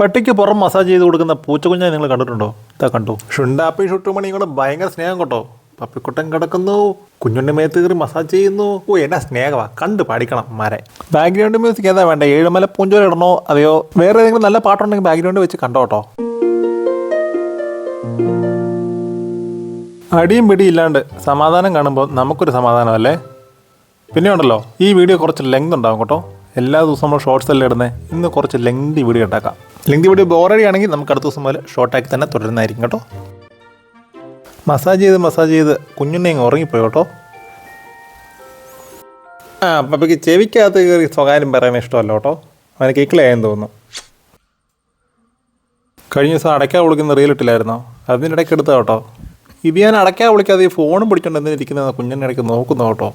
പട്ടിക്ക് പുറം മസാജ് ചെയ്ത് കൊടുക്കുന്ന പൂച്ചക്കുഞ്ഞായി നിങ്ങൾ കണ്ടിട്ടുണ്ടോ? ഇതാ കണ്ടു. ഷുണ്ടാപ്പി ഷുട്ടുമണി നിങ്ങൾ ഭയങ്കര സ്നേഹം കേട്ടോ. പപ്പിക്കുട്ടൻ കിടക്കുന്നു കുഞ്ഞുണ്ണി മേത്ത് കയറി മസാജ് ചെയ്യുന്നു. ഓ എന്നാ സ്നേഹമാ കണ്ട് പാടിക്കണം മരെ. ബാക്ക്ഗ്രൗണ്ട് മ്യൂസിക് ഏതാ വേണ്ട? ഏഴുമല പൂഞ്ചോല ഇടണോ? അതെയോ? വേറെ ഏതെങ്കിലും നല്ല പാട്ടുണ്ടെങ്കിൽ ബാക്ക്ഗ്രൗണ്ട് വെച്ച് കണ്ടോ കേട്ടോ. അടിയും പിടിയും ഇല്ലാണ്ട് സമാധാനം കാണുമ്പോൾ നമുക്കൊരു സമാധാനമല്ലേ പിന്നെ ഉണ്ടല്ലോ ഈ വീഡിയോ കുറച്ച് ലെങ്ത് ഉണ്ടാകും കേട്ടോ. എല്ലാ ദിവസവും നമ്മൾ ഷോർട്സ് അല്ലേ ഇടുന്നത് ഇന്ന് കുറച്ച് ലെങ്തി വീഡിയോ ഉണ്ടാക്കാം ലെങ്തി വീഡിയോ ബോറടി ആണെങ്കിൽ നമുക്ക് അടുത്ത ദിവസം മുതൽ ഷോർട്ടാക്കി തന്നെ തുടരുന്നതായിരിക്കും കേട്ടോ. മസാജ് ചെയ്ത് മസാജ് ചെയ്ത് കുഞ്ഞുണ്ണി അങ്ങ് ഉറങ്ങിപ്പോയി കേട്ടോ. ആ പപ്പയ്ക്ക് ചെവിക്കകത്ത് കയറി സ്വകാര്യം പറയാൻ ഇഷ്ടമല്ല കേട്ടോ. അവന് കേക്കിലായെന്ന് തോന്നുന്നു. കഴിഞ്ഞ ദിവസം അടയ്ക്കാൻ വിളിക്കുന്ന റീൽ അതിനിടയ്ക്ക് എടുത്താ കേട്ടോ. ഇത് ഞാൻ അടയ്ക്കാൻ വിളിക്കാതെ ഈ ഫോണും പിടിച്ചോണ്ട് എന്തിനാ ഇരിക്കുന്നത് കുഞ്ഞിന്റെ ഇടയ്ക്ക് നോക്കുന്നു കേട്ടോ.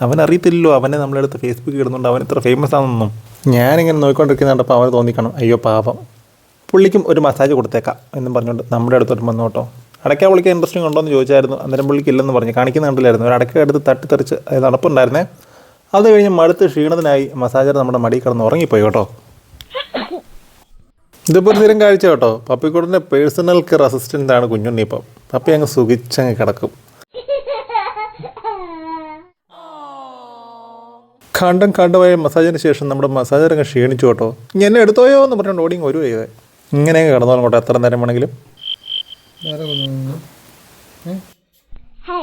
അവൻ അറിയത്തില്ലല്ലോ അവനെ നമ്മളെടുത്ത് ഫേസ്ബുക്കിൽ ഇടുന്നുണ്ട് അവൻ ഇത്ര ഫേമസ് ആണെന്നും ഞാനിങ്ങനെ നോക്കിക്കൊണ്ടിരിക്കുന്ന കണ്ടപ്പോൾ അവന് തോന്നിക്കണം അയ്യോ പാപം പുള്ളിക്കും ഒരു മസാജ് കൊടുത്തേക്കാം എന്നും പറഞ്ഞുകൊണ്ട് നമ്മുടെ അടുത്ത് വന്നു കേട്ടോ അടയ്ക്ക പുള്ളിക്ക് ഇൻട്രസ്റ്റിംഗ് ഉണ്ടോ എന്ന് ചോദിച്ചായിരുന്നു അന്നേരം പുള്ളിക്ക് ഇല്ലെന്ന് പറഞ്ഞു കാണിക്കുന്ന കണ്ടില്ലായിരുന്നു. ഒരു അടയ്ക്ക എടുത്ത് തട്ടിത്തെറിച്ച് അത് നടപ്പുണ്ടായിരുന്നേ. അത് കഴിഞ്ഞ് മടുത്ത് ക്ഷീണത്തിനായി മസാജർ നമ്മുടെ മടി കിടന്ന് ഉറങ്ങിപ്പോയി കേട്ടോ. ഇതിപ്പോൾ സ്ഥിരം കാഴ്ച കേട്ടോ. പപ്പിക്കൂടിന്റെ പേഴ്സണൽ കെയർ അസിസ്റ്റന്റ് ആണ് കുഞ്ഞുണ്ണി ഇപ്പം. പപ്പി അങ്ങ് സുഖിച്ചങ്ങ് കിടക്കും. കണ്ടും കണ്ടുപോയ മസാജിന് ശേഷം നമ്മുടെ മസാജർ അങ്ങ് ക്ഷീണിച്ചു കേട്ടോ. ഇനി എന്നെ എടുത്തോയോ എന്ന് പറഞ്ഞുകൊണ്ട് ഓടിങ് ഒരു ചെയ്തേ. ഇങ്ങനെ കിടന്നോളും കേട്ടോ എത്ര നേരം വേണമെങ്കിലും.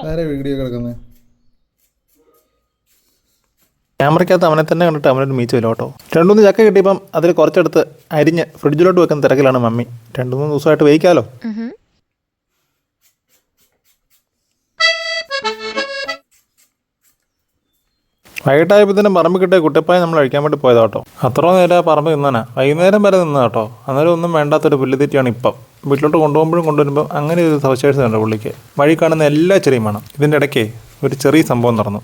ആരാ വീഡിയോ കിടക്കുന്നത് ക്യാമറയ്ക്കകത്ത് അവനെ തന്നെ കണ്ടിട്ട് അവനൊരു മീച്ച വരും കേട്ടോ. രണ്ടു മൂന്ന് ചക്ക കിട്ടിയപ്പം അതിൽ കുറച്ചെടുത്ത് അരിഞ്ഞ് ഫ്രിഡ്ജിലോട്ട് വെക്കുന്ന തിരക്കിലാണ് മമ്മി. രണ്ടു മൂന്ന് ദിവസമായിട്ട് വേവിക്കാമല്ലോ തന്നെ പറമ്പ് കിട്ടിയ കുട്ടിപ്പായ നമ്മൾ അഴിക്കാൻ വേണ്ടി പോയതാ കേട്ടോ. അത്ര നേരം പറമ്പ് നിന്നാനാ. വൈകുന്നേരം വരെ നിന്നാ കേട്ടോ. അന്നേരം ഒന്നും വേണ്ടാത്തൊരു പുല്ലുതെറ്റിയാണ് ഇപ്പം. വീട്ടിലോട്ട് കൊണ്ടുപോകുമ്പോഴും കൊണ്ടുവരുമ്പോൾ അങ്ങനെ ഒരു സവിശേഷത ഉണ്ട് പുള്ളിക്ക്. വഴി കാണുന്ന എല്ലാ ചെറിയും വേണം. ഇതിന്റെ ഇടയ്ക്ക് ഒരു ചെറിയ സംഭവം നടന്നു.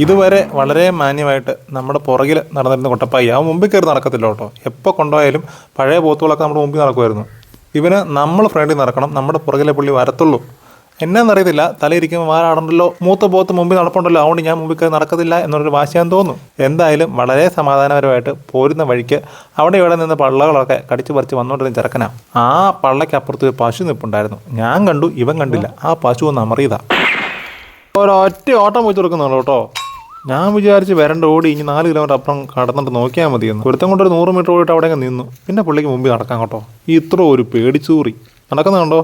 ഇതുവരെ വളരെ മാന്യമായിട്ട് നമ്മുടെ പുറകിൽ നടന്നിരുന്ന കൊട്ടപ്പായി ആ മുമ്പിൽ കയറി നടക്കത്തില്ല കേട്ടോ. എപ്പോൾ കൊണ്ടുപോയാലും പഴയ പോത്തുകളൊക്കെ നമ്മുടെ മുമ്പിൽ നടക്കുമായിരുന്നു. ഇവന് നമ്മൾ ഫ്രണ്ടിൽ നടക്കണം. നമ്മുടെ പുറകിലെ പുള്ളി വരത്തുള്ളൂ. എന്നാന്നറിയത്തില്ല. തലയിരിക്കുമ്പോൾ വാരാടണ്ടല്ലോ മൂത്ത പോത്ത് മുമ്പിൽ നടപ്പുണ്ടല്ലോ. അതുകൊണ്ട് ഞാൻ മുമ്പിൽ കയറി നടക്കത്തില്ല എന്നൊരു വാശിയാൻ തോന്നുന്നു. എന്തായാലും വളരെ സമാധാനപരമായിട്ട് പോരുന്ന വഴിക്ക് അവിടെ ഇവിടെ നിന്ന് പള്ളകളൊക്കെ കടിച്ചു പറിച്ച് വന്നുകൊണ്ടിരുന്ന ചെറുക്കനാ. ആ പള്ളക്കപ്പുറത്ത് ഒരു പശു നിപ്പുണ്ടായിരുന്നു. ഞാൻ കണ്ടു ഇവൻ കണ്ടില്ല. ആ പശു ഒന്ന് അമറിയതാ. ഒരൊറ്റ ഓട്ടം വെച്ച് കൊടുക്കുന്നുള്ളൂ കേട്ടോ. ഞാൻ വിചാരിച്ച് വരണ്ട ഓടി ഇനി നാല് കിലോമീറ്റർ അപ്പുറം കടന്നിട്ട് നോക്കിയാൽ മതിയെന്ന് ഒരുത്തം കൊണ്ടൊരു നൂറ് മീറ്റർ ഓടിയിട്ട് അവിടെ നിന്നു. പിന്നെ പുള്ളിക്ക് മുമ്പിൽ നടക്കാൻ കേട്ടോ. ഇത്ര ഒരു പേടിച്ചൂറി. നടക്കുന്നുണ്ടോ?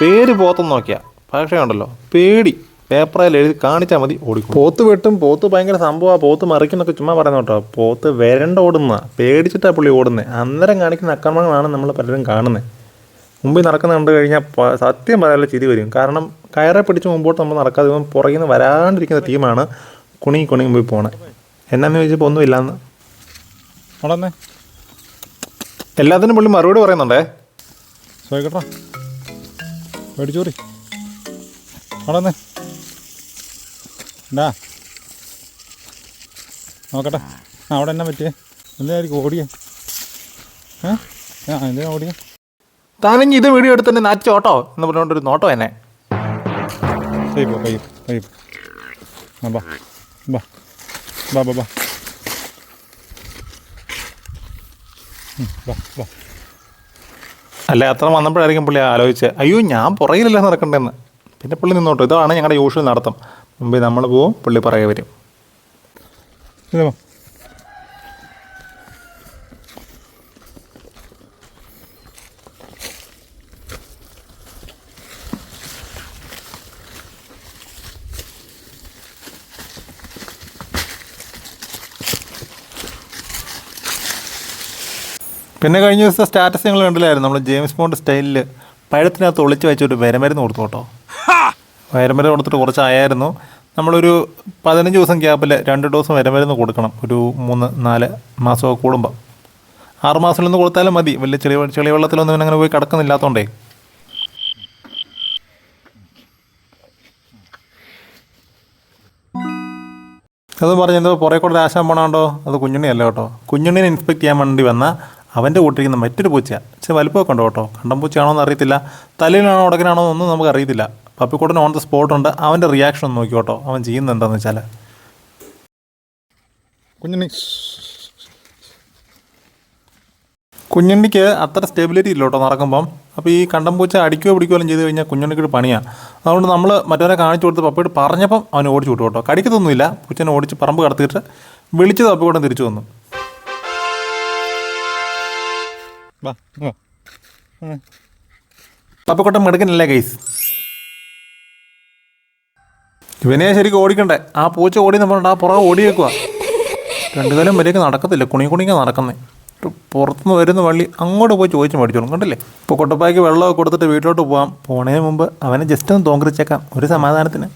പേര് പോത്തെന്ന് നോക്കിയാ. പക്ഷേ ഉണ്ടല്ലോ പേടി. പേപ്പറിൽ എഴുതി കാണിച്ചാൽ മതി ഓടിക്കും പോത്ത് വെട്ടും പോത്ത് ഭയങ്കര സംഭവമാണ് പോത്ത് മറിക്കുന്നൊക്കെ ചുമ്മാ പറയുന്ന കേട്ടോ. പോത്ത് വരണ്ട ഓടുന്ന പേടിച്ചിട്ടാണ് പുള്ളി ഓടുന്നത് അന്നേരം കാണിക്കുന്ന അക്രമങ്ങളാണ് നമ്മൾ പലരും കാണുന്നത് മുമ്പിൽ നടക്കുന്ന കണ്ടു കഴിഞ്ഞാൽ സത്യം പറയാനുള്ള ചിരി വരും. കാരണം കയറെ പിടിച്ച് മുമ്പോട്ട് നമ്മൾ നടക്കാതെ പുറകിൽ നിന്ന് വരാണ്ടിരിക്കുന്ന ടീമാണ് കുണി കുണി മുമ്പിൽ പോണേ. എന്നാന്ന് ചോദിച്ചപ്പോൾ ഒന്നുമില്ലാന്ന് ഉടനെ എല്ലാത്തിനും പുള്ളി മറുപടി പറയുന്നുണ്ടേ? സോയിക്കട്ടോ. മേടിച്ചോറി അവിടെ ഡാ നോക്കട്ടെ. ആ അവിടെ എന്നാ പറ്റിയേ? എന്തായിരിക്കും ഓടിയേ? ഏ? ആ എന്തിനാ ഓടിയേ? താനിഞ്ഞ് ഇത് വീഡിയോ എടുത്തിട്ട് നാച്ചോട്ടോ എന്ന് പറഞ്ഞുകൊണ്ടൊരു നോട്ടോ എന്നെ. കൈ പോ കൈ കൈ പോ. ആ ബാ ബാ ബാ ബാ ബാ. ഉം, ബാ ബാ. അല്ല അത്ര വന്നപ്പോഴായിരിക്കും പുള്ളി ആലോചിച്ച് അയ്യോ ഞാൻ പുറകിലല്ല നടക്കണ്ടെന്ന്. പിന്നെ പുള്ളി നിന്നോട്ടോ. ഇതാണ് ഞങ്ങളുടെ യൂഷ്വൽ നടത്തം. മുമ്പേ നമ്മൾ പോവും പുള്ളി പുറകെ വരും. പിന്നെ കഴിഞ്ഞ ദിവസത്തെ സ്റ്റാറ്റസ് നിങ്ങൾ കണ്ടില്ലായിരുന്നു? നമ്മൾ ജെയിംസ് ബോണ്ട് സ്റ്റൈലിൽ പഴത്തിനകത്ത് ഒളിച്ച് വെച്ചിട്ട് വരമരുന്ന് കൊടുത്തു കേട്ടോ. വരമരുന്ന് കൊടുത്തിട്ട് കുറച്ച് ആയായിരുന്നു നമ്മളൊരു പതിനഞ്ച് ദിവസം ഗ്യാപ്പിൽ രണ്ട് ഡോസ് വരമരുന്ന് കൊടുക്കണം. ഒരു മൂന്ന് നാല് മാസമൊക്കെ കൂടുമ്പോൾ ആറ് മാസത്തിലൊന്ന് കൊടുത്താലും മതി. വലിയ ചെളി ചെളി വെള്ളത്തിലൊന്നും അങ്ങനെ പോയി കിടക്കുന്നില്ലാത്തതുകൊണ്ടേ അത് പറഞ്ഞു എന്തോ പുറകെ കൂടെ ആശാൻ പോണാണ്ടോ? അത് കുഞ്ഞുണ്ണി അല്ല കേട്ടോ. കുഞ്ഞുണ്ണിനെ ഇൻസ്പെക്ട് ചെയ്യാൻ വേണ്ടി വന്ന അവന്റെ കൂട്ടിരിക്കുന്ന മറ്റൊരു പൂച്ച പക്ഷേ വലുപ്പമൊക്കെ ഉണ്ടോ കേട്ടോ? കണ്ടം പൂച്ചയാണോ എന്ന് അറിയത്തില്ല. തലയിലാണോ ഉടക്കനാണോ എന്നൊന്നും നമുക്ക് അറിയത്തില്ല പപ്പിക്കൂട്ടൻ ഓൺ ദ സ്പോട്ട് ഉണ്ട്. അവന്റെ റിയാക്ഷൻ ഒന്ന് നോക്കിക്കോട്ടോ. അവൻ ചെയ്യുന്ന എന്താണെന്ന് വെച്ചാൽ. കുഞ്ഞുണ്ണി. കുഞ്ഞുണ്ണിക്ക് അത്ര സ്റ്റെബിലിറ്റി ഇല്ല കേട്ടോ നടക്കുമ്പം. അപ്പോൾ ഈ കണ്ടം പൂച്ച അടിക്കുകയോ പിടിക്കുകയോ ചെയ്ത് കഴിഞ്ഞാൽ കുഞ്ഞുണ്ണിക്ക് ഒരു പണിയാണ് അതുകൊണ്ട് നമ്മൾ മറ്റവരെ കാണിച്ചു കൊടുത്ത് പപ്പയോട് പറഞ്ഞപ്പം അവന് ഓടിച്ചു വിട്ടു കേട്ടോ. കടിക്കത്തൊന്നുമില്ല. പൂച്ചനെ ഓടിച്ച് പറമ്പ് കടത്തിയിട്ട് വിളിച്ച് പപ്പിക്കൂട്ടൻ തിരിച്ചു വന്നു. വാ വാ. ഉം. പപ്പക്കൊട്ടം മെടുക്കനല്ലേ ഗൈസ് ഇവനെ ശരിക്കും ഓടിക്കണ്ടേ? ആ പൂച്ച ഓടി പറഞ്ഞിട്ട് ആ പുറകെ ഓടിയേക്കുക രണ്ടു കാലം വരെയൊക്കെ നടക്കത്തില്ല. കുണി കുണിങ്ങ നടക്കുന്നേ. പുറത്തുനിന്ന് വരുന്ന വള്ളി അങ്ങോട്ട് പോയി ചോദിച്ച് മേടിച്ചോളും. കണ്ടില്ലേ? ഇപ്പോൾ കൊട്ടപ്പായ്ക്ക് വെള്ളമൊക്കെ കൊടുത്തിട്ട് വീട്ടിലോട്ട് പോകാം പോണേ മുമ്പ് അവനെ ജസ്റ്റ് ഒന്ന് തോങ്കരിച്ചേക്കാം ഒരു സമാധാനത്തിന്.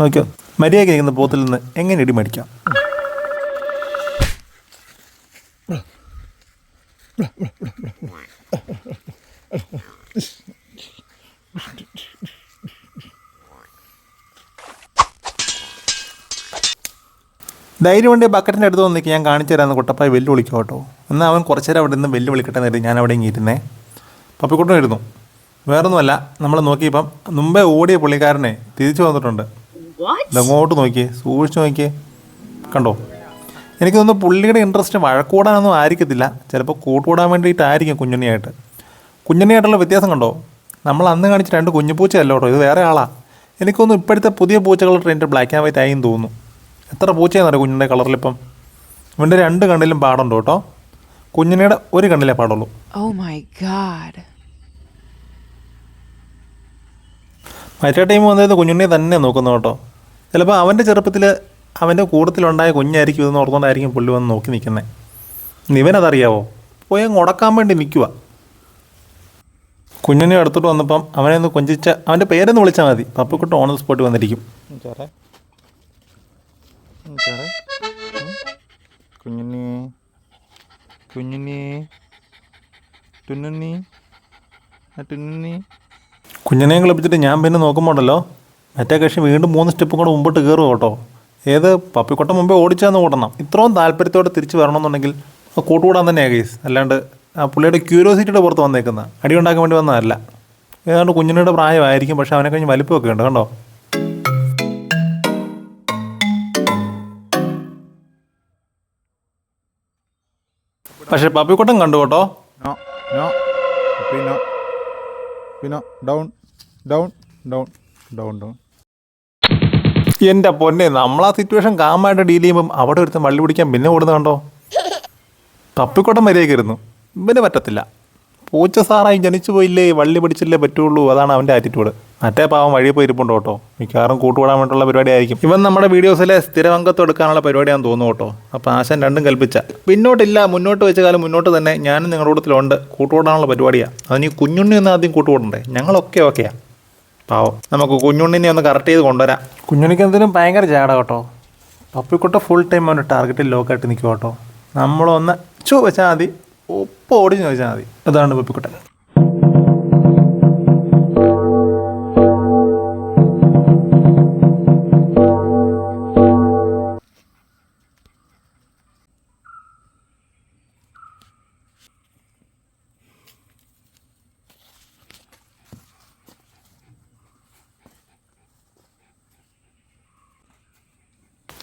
നോക്കിയോ? മര്യാദയ്ക്ക് നിൽക്കുന്ന പോത്തിൽ നിന്ന് എങ്ങനെ ഇടി മേടിക്കാം? കൊണ്ട് ബക്കറ്റിന്റെ അടുത്ത് വന്നിക്ക് ഞാൻ കാണിച്ചു തരാമെന്ന് കുട്ടപ്പായി വെല്ലുവിളിക്കും കേട്ടോ. എന്നാൽ അവൻ കുറച്ച് നേരം അവിടെ നിന്ന് വെല്ലുവിളിക്കട്ടെ എന്ന് ഞാൻ അവിടെ ഇങ്ങനെ ഇരുന്നേ ഇരുന്നു. വേറൊന്നുമല്ല നമ്മൾ നോക്കിയപ്പം മുമ്പേ ഓടിയ പുള്ളിക്കാരനെ തിരിച്ചു വന്നിട്ടുണ്ട്. ഇതങ്ങോട്ട് നോക്കിയേ സൂക്ഷിച്ചു നോക്കിയേ കണ്ടോ? എനിക്ക് തോന്നുന്നു പുള്ളിയുടെ ഇൻട്രസ്റ്റ് വഴക്കൂടാനൊന്നും ആയിരിക്കത്തില്ല. ചിലപ്പോൾ കൂട്ടുകൂടാൻ വേണ്ടിയിട്ടായിരിക്കും കുഞ്ഞുണ്ണിയായിട്ട്. കുഞ്ഞുണ്ണിയായിട്ടുള്ള വ്യത്യാസം കണ്ടോ? നമ്മൾ അന്ന് കാണിച്ച രണ്ട് കുഞ്ഞുപൂച്ചയല്ല കേട്ടോ ഇത് വേറെ ആളാണ് എനിക്കൊന്നും ഇപ്പോഴത്തെ പുതിയ പൂച്ചകളുടെ ട്രെൻഡ് ബ്ലാക്ക് ആൻഡ് വൈറ്റ് ആയി തോന്നുന്നു. എത്ര പൂച്ചയെന്നറിയാം കുഞ്ഞിന്റെ കളറിലിപ്പം ഇവന്റെ രണ്ട് കണ്ണിലും പാടുണ്ട് കേട്ടോ. കുഞ്ഞിനയുടെ ഒരു കണ്ണിലേ പാടുള്ളൂ. Oh my god. മറ്റേ ടീം വന്നത് കുഞ്ഞുണ്ണിയെ തന്നെ നോക്കുന്നു കേട്ടോ. ചിലപ്പോൾ അവന്റെ ചെറുപ്പത്തിൽ അവന്റെ കൂട്ടത്തിലുണ്ടായ കുഞ്ഞായിരിക്കും ഇതെന്ന് ഓർത്തുകൊണ്ടായിരിക്കും പുള്ളി വന്ന് നോക്കി നിൽക്കുന്നത് ഇവനതറിയാവോ? പോയി അങ്ങ് ഉടക്കാൻ വേണ്ടി നിൽക്കുക കുഞ്ഞിനെ അടുത്തോട്ട് വന്നപ്പം അവനെ ഒന്ന് കൊഞ്ചിച്ച അവന്റെ പേരൊന്ന് വിളിച്ചാൽ മതി. പപ്പക്കുട്ട് ഓൺ ദ സ്പോട്ട് വന്നിരിക്കും ചേറെ. കുഞ്ഞുണ്ണി. കുഞ്ഞുണ്ണി. ടുന്നുണ്ണി ടുന്നുണ്ണി കുഞ്ഞിനെയും കളിപ്പിച്ചിട്ട് ഞാൻ പിന്നെ നോക്കുമ്പോണ്ടല്ലോ മറ്റേ കക്ഷി വീണ്ടും മൂന്ന് സ്റ്റെപ്പും കൂടെ മുമ്പോട്ട് കയറും കേട്ടോ. ഏത് പപ്പിക്കൊട്ടം മുമ്പേ ഓടിച്ചാന്ന് ഓടണം ഇത്രയും താല്പര്യത്തോടെ തിരിച്ച് വരണമെന്നുണ്ടെങ്കിൽ കൂട്ടുകൂടാൻ തന്നെയാണ് കേസ് അല്ലാണ്ട് ആ പുള്ളിയുടെ ക്യൂരിയോസിറ്റിയുടെ പുറത്ത് വന്നേക്കുന്ന. അടി ഉണ്ടാക്കാൻ വേണ്ടി വന്നതല്ല. ഏതാണ്ട് കുഞ്ഞിനുടെ പ്രായമായിരിക്കും പക്ഷെ അവനെ കഴിഞ്ഞ് വലിപ്പമൊക്കെ ഉണ്ട് കണ്ടോ? പക്ഷെ പപ്പിക്കുട്ടൻ കണ്ടു കേട്ടോ. പിന്നെ പിന്നെ down down down down down. എന്റെ പൊന്നെ നമ്മളാ സിറ്റുവേഷൻ കാമായിട്ട് ഡീൽ ചെയ്യുമ്പം അവിടെ ഒരുത്തൻ വള്ളി പിടിക്കാൻ പിന്നെ ഓടുന്ന കണ്ടോ? തപ്പിക്കോട്ടം ഇരുന്നു. ഇവന് പറ്റത്തില്ല. പൂച്ച സാറായി ജനിച്ചു പോയില്ലേ വള്ളി പിടിച്ചില്ലേ പറ്റുള്ളൂ. അതാണ് അവന്റെ ആറ്റിറ്റ്യൂഡ് മറ്റേ പാവം വഴി പോയി ഇരിപ്പുണ്ട് കേട്ടോ. മിക്കവാറും കൂട്ടുകൂടാൻ വേണ്ടിയുള്ള പരിപാടി ആയിരിക്കും. ഇവൻ നമ്മുടെ വീഡിയോസിലെ സ്ഥിരവംഗത്വം എടുക്കാനുള്ള പരിപാടിയാണെന്ന് തോന്നുന്നു കേട്ടോ. അപ്പോൾ ആശൻ രണ്ടും കൽപ്പിച്ച. പിന്നോട്ടില്ല മുന്നോട്ട് വെച്ച കാലം മുന്നോട്ട് തന്നെ ഞാനും നിങ്ങളുടെ കൂട്ടത്തിലുണ്ട്. കൂട്ടുകൂടാനുള്ള പരിപാടിയാണ് അതിന് കുഞ്ഞുണ്ണി ഒന്ന് ആദ്യം കൂട്ടുകൂടണ്ടേ? ഞങ്ങളൊക്കെ ഓക്കെയാണ് പാവം. നമുക്ക് കുഞ്ഞുണ്ണിനെ ഒന്ന് കറക്റ്റ് ചെയ്ത് കൊണ്ടുവരാം. കുഞ്ഞുണ്ണിക്ക് എന്തിനും ഭയങ്കര ജാട കേട്ടോ. പപ്പിക്കുട്ട ഫുൾ ടൈം അവന്റെ ടാർഗറ്റിൽ ലോക്കായിട്ട് നിൽക്കും കേട്ടോ. നമ്മളൊന്ന് ചു വെച്ചാൽ മതി. ഒപ്പം ഓടി ചോദിച്ചാൽ മതി. അതാണ് പപ്പിക്കുട്ടൻ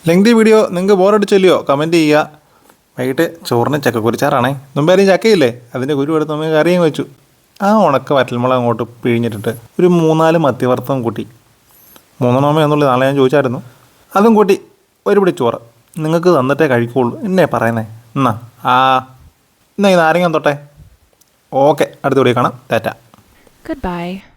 ലെങ്തി വീഡിയോ നിങ്ങൾക്ക് ബോറടിച്ചല്ലയോ കമന്റ് ചെയ്യുക. വൈകിട്ട് ചോറിന് ചക്കക്കുരിച്ചാറാണേ. മുമ്പേരും ചക്കയില്ലേ? അതിന്റെ കുരു എടുത്ത് നമ്മൾ കറിയും വെച്ചു. ആ ഉണക്ക വറ്റൽമുളക് അങ്ങോട്ട് പിഴിഞ്ഞിട്ടിട്ട് ഒരു മൂന്നാൽ മത്തിവർത്തം കൂട്ടി. മൂന്നെണ്ണമേ എന്നുള്ളത് നാളെ ഞാൻ ചോദിച്ചായിരുന്നു. അതും കൂട്ടി ഒരു പിടി ചോറ്. നിങ്ങൾക്ക് തന്നിട്ടേ കഴിക്കുള്ളൂ. എന്നെ പറയുന്നേ. എന്നാ ആ എന്നാ ഈ നാരങ്ങ തൊട്ടെ ഓക്കെ അടുത്ത വീഡിയോ കാണാം. ടാറ്റ. Goodbye.